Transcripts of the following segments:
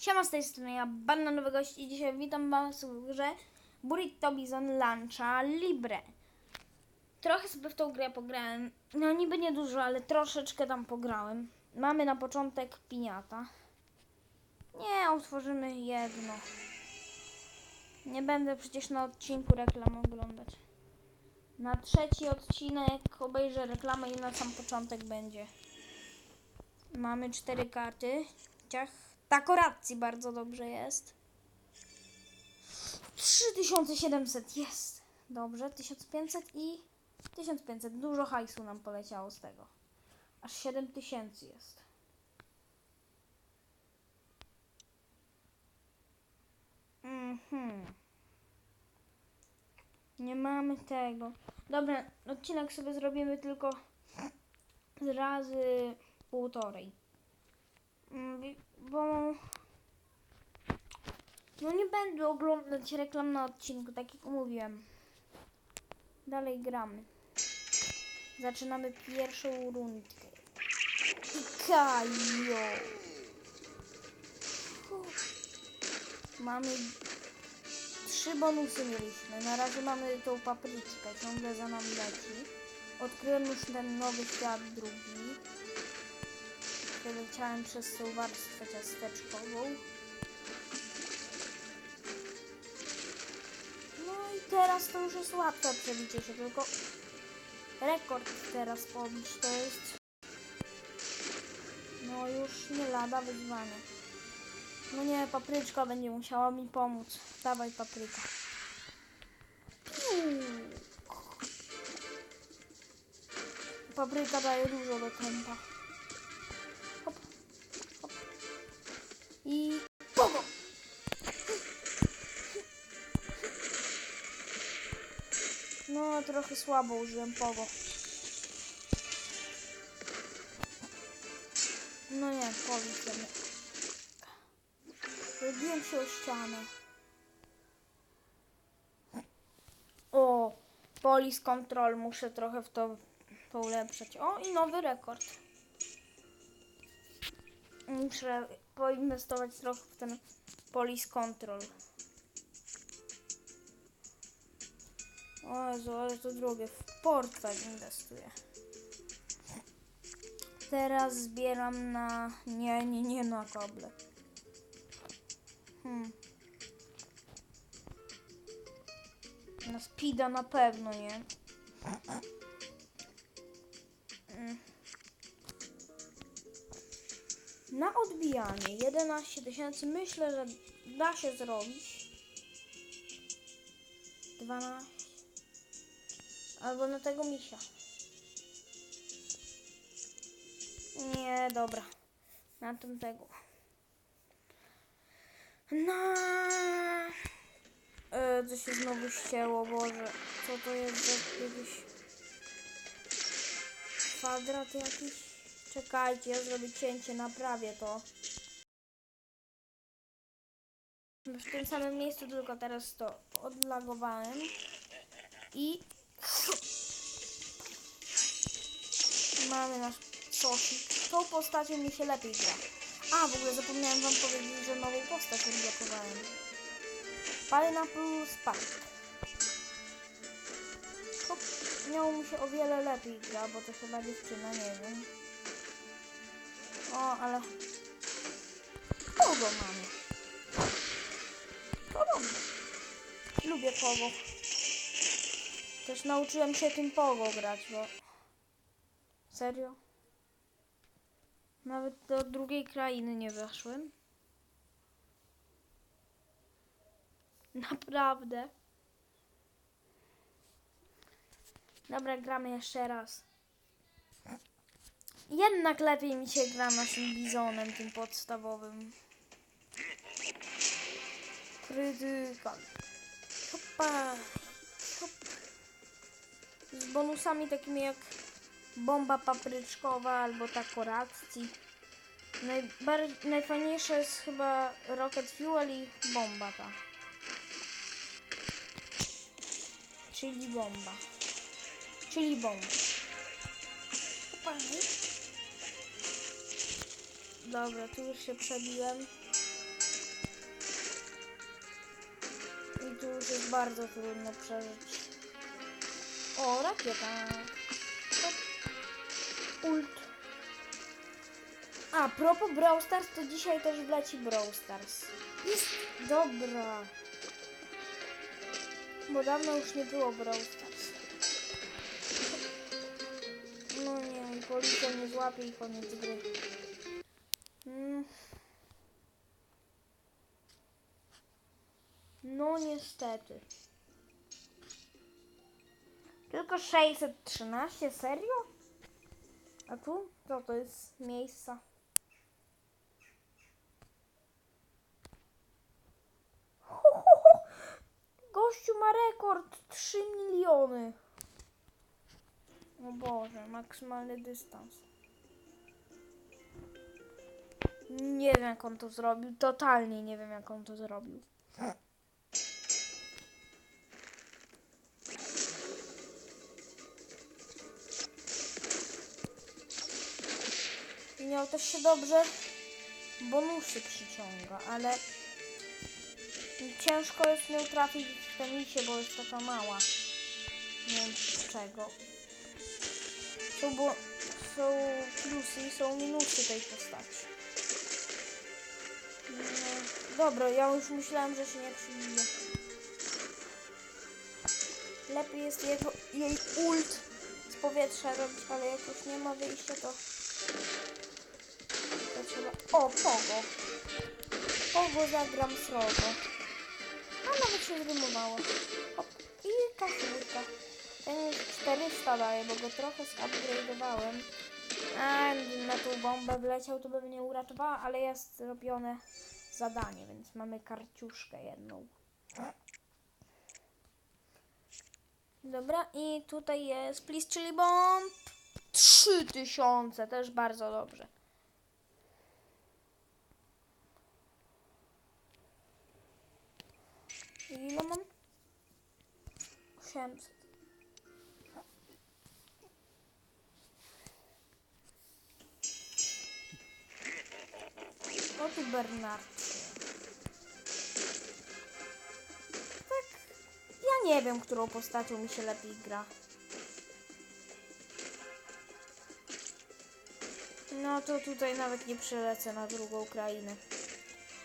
Siema z tej strony, ja Bananowy Gość i dzisiaj witam was w grze Burrito Bizon Luncha Libre. Trochę sobie w tą grę pograłem, no niby nie dużo, ale troszeczkę tam pograłem. Mamy na początek piniata. Nie, otworzymy jedno. Nie będę przecież na odcinku reklam oglądać. Na trzeci odcinek obejrzę reklamę i na sam początek będzie. Mamy cztery karty. Ciach. Takoracji bardzo dobrze jest. 3700 jest. Dobrze, 1500 i 1500. Dużo hajsu nam poleciało z tego. Aż 7000 jest. Mhm. Nie mamy tego. Dobra, odcinek sobie zrobimy tylko razy półtorej. Mm, Bo no nie będę oglądać reklam na odcinku, tak jak mówiłem. Dalej gramy. Zaczynamy pierwszą rundkę. Kajo. Mamy trzy bonusy mieliśmy. Na razie mamy tą papryczkę, ciągle za nami leci. Odkryłem już ten nowy świat drugi. Przeleciałem przez tą warstwę ciasteczkową. No i teraz to już jest łatwe przebicie się, tylko rekord teraz pobić to jest no już nie lada wyzwanie. No nie, papryczka będzie musiała mi pomóc. Dawaj papryka. Papryka daje dużo do tempa. No, trochę słabo użyłem pogo. No nie, powiem sobie. Wybiłem się o ścianę. O, polis control. Muszę trochę w to poulepszać. O, i nowy rekord. Muszę poinwestować trochę w ten polis control. O Jezu, ale to drugie. W portfel inwestuję. Teraz zbieram na... Nie, nie, nie na kable. Hmm. Na speeda na pewno nie. Mm. Na odbijanie 11 tysięcy myślę, że da się zrobić. 12 albo na tego misia. Nie, dobra. Na tamtego. Na... E, co się znowu ścięło, Boże. Co to jest za jakiś... Kwadrat jakiś? Czekajcie, ja zrobię cięcie, naprawię to. W tym samym miejscu, tylko teraz to odlagowałem. I... Mamy nasz sosik. Tą postacią mi się lepiej gra. A, w ogóle zapomniałem wam powiedzieć, że nową postać odblokowałem. Pineapple Spark. Hop, miało mi się o wiele lepiej gra, bo to chyba dziewczyna, nie wiem. O, ale... Kogo mamy? Kogo? Lubię kogo. Też nauczyłem się tym pogo grać, bo... Serio? Nawet do drugiej krainy nie weszłem. Naprawdę. Dobra, gramy jeszcze raz. Jednak lepiej mi się gra naszym bizonem, tym podstawowym. Krytyka. Hopa. Z bonusami takimi jak bomba papryczkowa albo takoracji. Najbar- najfajniejsze jest chyba Rocket Fuel i bomba ta. Czyli bomba. Czyli bomba. Opany. Dobra, tu już się przebiłem. I tu już jest bardzo trudno przeżyć. O, rakieta. Ult. A, propos Brawl Stars, to dzisiaj też wleci Brawl Stars. Jest dobra. Bo dawno już nie było Brawl Stars. No nie, policja mnie złapie i koniec gry. Mm. No niestety. Tylko 613, serio? A tu? Co to jest miejsca? Ho. Gościu ma rekord 3 miliony. O Boże, maksymalny dystans. Nie wiem jak on to zrobił. Totalnie nie wiem jak on to zrobił. Miał też się dobrze bonusy przyciąga, ale ciężko jest nią trafić w tę bo jest taka mała. Nie wiem czego. Są, bo, są plusy i są minusy tej postaci. No, dobra, ja już myślałem, że się nie przybije. Lepiej jest jej ult z powietrza robić, ale jak już nie ma wyjścia, to, O, Pogo. Pogo zagram srogo. A nawet się zrymowało. Hop. I kaszulka. Ten już 400 daje, bo go trochę zupgrade'owałem. A na tą bombę wleciał, to by mnie uratowała, ale jest zrobione zadanie, więc mamy karciuszkę jedną. Dobra, i tutaj jest please chili bomb. 3000, też bardzo dobrze. Ile mam? 800. O tu Bernard. Tak, ja nie wiem, którą postacią mi się lepiej gra. No to tutaj nawet nie przelecę na drugą krainę.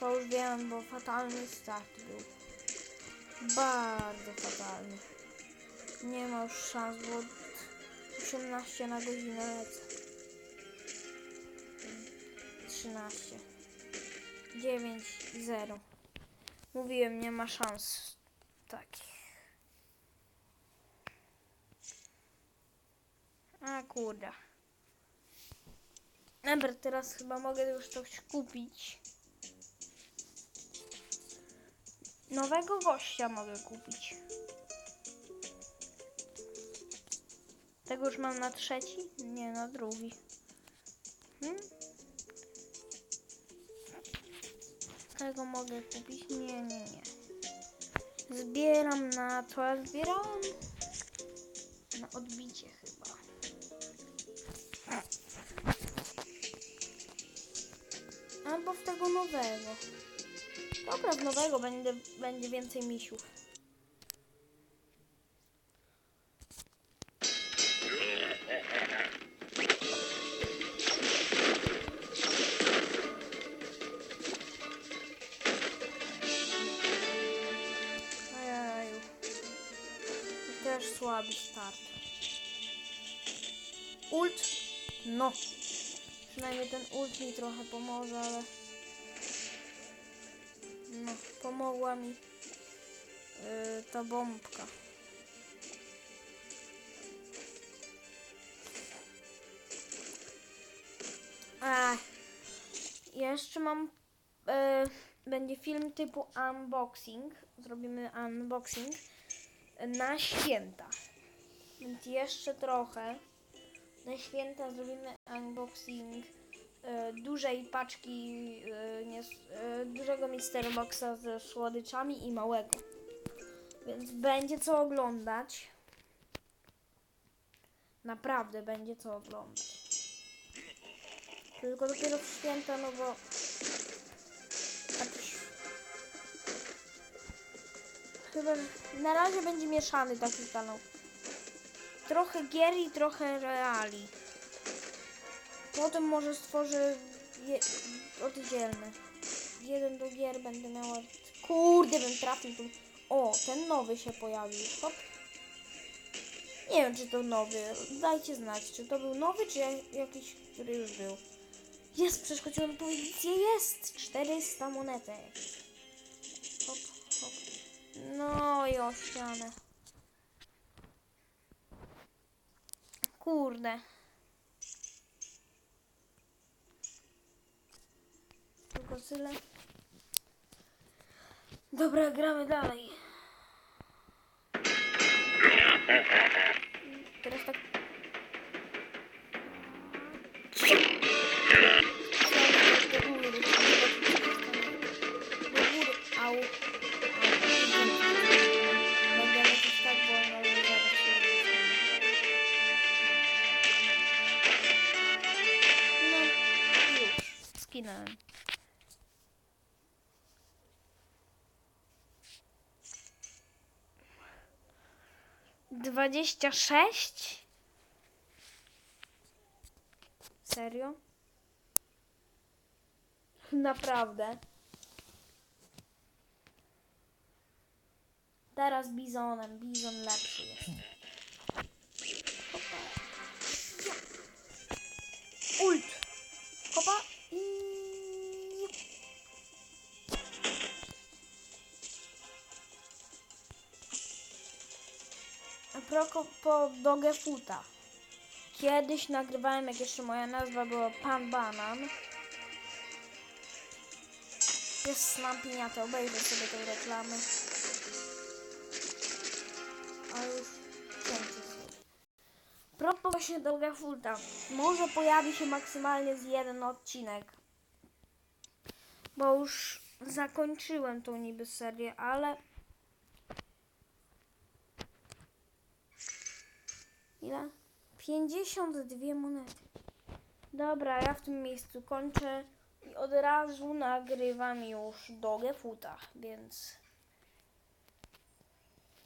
To już wiem, bo fatalny start był. Bardzo fatalny. Nie ma już szans, bo 18 na godzinę lecę. 13. 9 i 0. Mówiłem, nie ma szans takich. A kurde. Dobra, teraz chyba mogę już coś kupić. Nowego gościa mogę kupić. Tego już mam na trzeci? Nie, na drugi. Hmm? Tego mogę kupić? Nie, nie, nie. Zbieram na co ja zbierałam? Na odbicie chyba. Albo w tego nowego. Dobra, w nowego będę, będzie więcej misiów. Też słaby start. Ult? No. Przynajmniej ten ult mi trochę pomoże, ale... No, pomogła mi yy, ta bombka. Ech. Jeszcze mam. yy, będzie film typu unboxing. Zrobimy unboxing na święta. Więc jeszcze trochę. Na święta zrobimy unboxing e, dużej paczki, e, nie, e, dużego Mystery Boxa ze słodyczami i małego. Więc będzie co oglądać. Naprawdę będzie co oglądać. Tylko dopiero w święta, no bo... na razie będzie mieszany taki kanał. Trochę gier i trochę reali. Potem może stworzę je, oddzielny. Jeden do gier będę miała. Kurde, bym trafił tu. O, ten nowy się pojawił. Hop. Nie wiem, czy to nowy. Dajcie znać, czy to był nowy, czy ja- jakiś, który już był. Jest, przeszkodziłem tą edycję, jest! 400 monetek. No i o ścianę. Kurde. Tylko tyle. Dobra, gramy dalej. Dwadzieścia sześć? Serio? Naprawdę. Teraz bizonem. Bizon lepszy jest. Propos Dogefuta. Kiedyś nagrywałem, jak jeszcze moja nazwa była Pan Banan. Jest snampiniata, obejrzę sobie tę reklamę. A już sobie. Propos właśnie Dogefuta. Może pojawi się maksymalnie z jeden odcinek. Bo już zakończyłem tą niby serię, ale... Ile? 52 monety. Dobra, ja w tym miejscu kończę i od razu nagrywam już do Gefuta, więc